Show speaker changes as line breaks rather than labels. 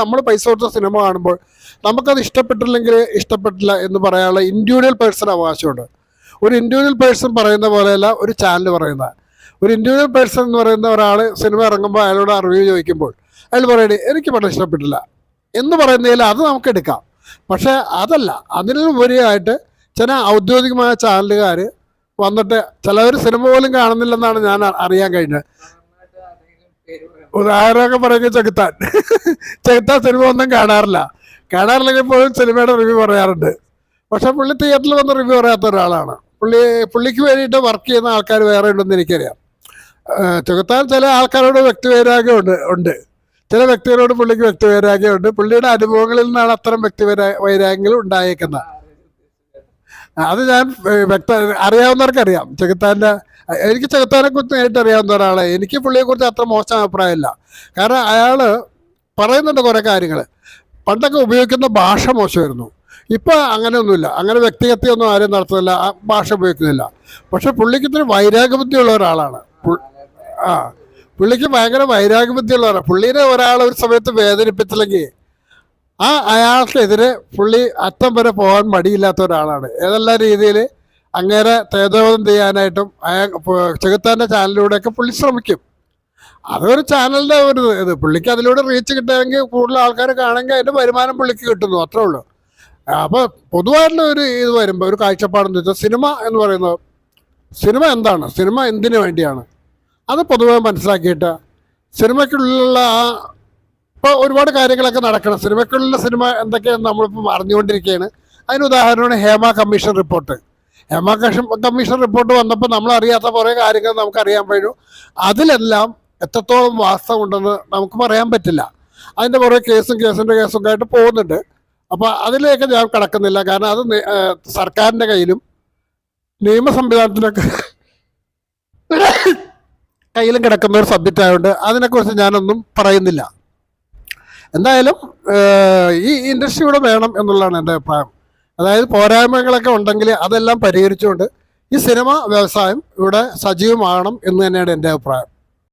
നമ്മൾ പൈസ കൊടുത്ത സിനിമ കാണുമ്പോൾ നമുക്കത് ഇഷ്ടപ്പെട്ടില്ലെങ്കിൽ ഇഷ്ടപ്പെട്ടില്ല എന്ന് പറയാനുള്ള ഇൻഡിവിജ്വൽ പേഴ്സൺ അവകാശമുണ്ട്. ഒരു ഇൻഡിവിജ്വൽ പേഴ്സൺ പറയുന്ന പോലെയല്ല ഒരു ചാനൽ പറയുന്ന ഒരു ഇൻഡിവിജ്വൽ പേഴ്സൺ എന്ന് പറയുന്ന ഒരാൾ സിനിമ ഇറങ്ങുമ്പോൾ അയാളോട് റിവ്യൂ ചോദിക്കുമ്പോൾ അയാൾ പറയണേ എനിക്ക് പടം ഇഷ്ടപ്പെട്ടില്ല. എന്ന് പറയുന്നതിൽ അത് നമുക്ക് എടുക്കാം. പക്ഷേ അതല്ല അതിനുപരിയായിട്ട് ചില ഔദ്യോഗികമായ ചാനലുകാർ വന്നിട്ട് ചിലവർ സിനിമ പോലും കാണുന്നില്ലെന്നാണ് ഞാൻ അറിയാൻ കഴിഞ്ഞത്. ഉദാഹരണമൊക്കെ പറയുക ചെകുത്താൻ. ചെകുത്താൻ സിനിമ ഒന്നും കാണാറില്ല. കാണാറില്ലെങ്കിൽ പോലും സിനിമയുടെ റിവ്യൂ പറയാറുണ്ട്. പക്ഷെ പുള്ളി തിയേറ്ററിൽ വന്ന് റിവ്യൂ പറയാത്ത ഒരാളാണ്. പുള്ളി പുള്ളിക്ക് വേണ്ടിയിട്ട് വർക്ക് ചെയ്യുന്ന ആൾക്കാർ വേറെ ഉണ്ടെന്ന് എനിക്കറിയാം. ചെകുത്താൻ ചില ആൾക്കാരോട് വ്യക്തിവൈരാഗ്യം ഉണ്ട്. ഉണ്ട് ചില വ്യക്തികളോട് പുള്ളിക്ക് വ്യക്തിവൈരാഗ്യം ഉണ്ട് പുള്ളിയുടെ അനുഭവങ്ങളിൽ നിന്നാണ് അത്തരം വ്യക്തി വൈരാഗ്യങ്ങൾ ഉണ്ടായേക്കുന്നത്. അത് ഞാൻ വ്യക്ത അറിയാവുന്നവർക്ക് അറിയാം. ചെകുത്താന്റെ എനിക്ക് ചെകുത്താനെ കുറിച്ച് നേരിട്ട് അറിയാവുന്ന ഒരാളെ എനിക്ക് പുള്ളിയെക്കുറിച്ച് അത്ര മോശം അഭിപ്രായമില്ല. കാരണം അയാൾ പറയുന്നുണ്ട് കുറേ കാര്യങ്ങൾ പണ്ടൊക്കെ ഉപയോഗിക്കുന്ന ഭാഷ മോശമായിരുന്നു. ഇപ്പോൾ അങ്ങനെയൊന്നുമില്ല. അങ്ങനെ വ്യക്തിഹത്യമൊന്നും ആരും നടത്തുന്നില്ല. ആ ഭാഷ ഉപയോഗിക്കുന്നില്ല. പക്ഷെ പുള്ളിക്ക് ഇത്തിരി വൈരാഗ്യബുദ്ധിയുള്ള ഒരാളാണ്. ആ പുള്ളിക്ക് ഭയങ്കര വൈരാഗ്യബുദ്ധിയുള്ള ഒരാളാണ് പുള്ളീനെ ഒരാൾ ഒരു സമയത്ത് വേദനിപ്പിച്ചില്ലെങ്കിൽ ആ അയാൾക്കെതിരെ പുള്ളി അറ്റം വരെ പോകാൻ മടിയില്ലാത്ത ഒരാളാണ്. ഏതെല്ലാം രീതിയിൽ അങ്ങേരെ തേജോധം ചെയ്യാനായിട്ടും അയാൾ ചെകുത്താന്റെ ചാനലിലൂടെയൊക്കെ പുള്ളി ശ്രമിക്കും. അതൊരു ചാനലിന്റെ ഒരു ഇത്. പുള്ളിക്ക് അതിലൂടെ റീച്ച് കിട്ടുകയാണെങ്കിൽ കൂടുതൽ ആൾക്കാർ കാണുമെങ്കിൽ അതിന്റെ വരുമാനം പുള്ളിക്ക് കിട്ടുന്നു അത്രേ ഉള്ളൂ. അപ്പോൾ പൊതുവായിട്ടുള്ള ഒരു ഇത് വരുമ്പോൾ ഒരു കാഴ്ചപ്പാടെന്ന് വെച്ചാൽ സിനിമ എന്ന് പറയുന്നത് സിനിമ എന്താണ്? സിനിമ എന്തിനു വേണ്ടിയാണ്? അത് പൊതുവെ മനസ്സിലാക്കിയിട്ട് സിനിമയ്ക്കുള്ളിലുള്ള ആ ഇപ്പോൾ ഒരുപാട് കാര്യങ്ങളൊക്കെ നടക്കണം. സിനിമക്കുള്ള സിനിമ എന്തൊക്കെയാണ് നമ്മളിപ്പോൾ അറിഞ്ഞുകൊണ്ടിരിക്കുകയാണ്. അതിന് ഉദാഹരണമാണ് Hema commission report. Hema commission report വന്നപ്പോൾ നമ്മൾ അറിയാത്ത കുറേ കാര്യങ്ങൾ നമുക്ക് അറിയാൻ കഴിഞ്ഞു. അതിലെല്ലാം എത്രത്തോളം വാസ്തവം ഉണ്ടെന്ന് നമുക്ക് പറയാൻ പറ്റില്ല. അതിന്റെ കുറേ കേസും കേസിന്റെ കേസും ഒക്കെ ആയിട്ട് പോകുന്നുണ്ട്. അപ്പോൾ അതിലേക്ക് ഞാൻ കടക്കുന്നില്ല. കാരണം അത് സർക്കാരിന്റെ കയ്യിലും നിയമ സംവിധാനത്തിനൊക്കെ കയ്യിലും കിടക്കുന്ന ഒരു സബ്ജക്റ്റ് ആയതുകൊണ്ട് അതിനെക്കുറിച്ച് ഞാനൊന്നും പറയുന്നില്ല. എന്തായാലും ഈ ഇൻഡസ്ട്രി ഇവിടെ വേണം എന്നുള്ളതാണ് എന്റെ അഭിപ്രായം. അതായത് പോരായ്മകളൊക്കെ ഉണ്ടെങ്കിൽ അതെല്ലാം പരിഹരിച്ചുകൊണ്ട് ഈ സിനിമ വ്യവസായം ഇവിടെ സജീവമാകണം എന്ന് തന്നെയാണ് എന്റെ അഭിപ്രായം.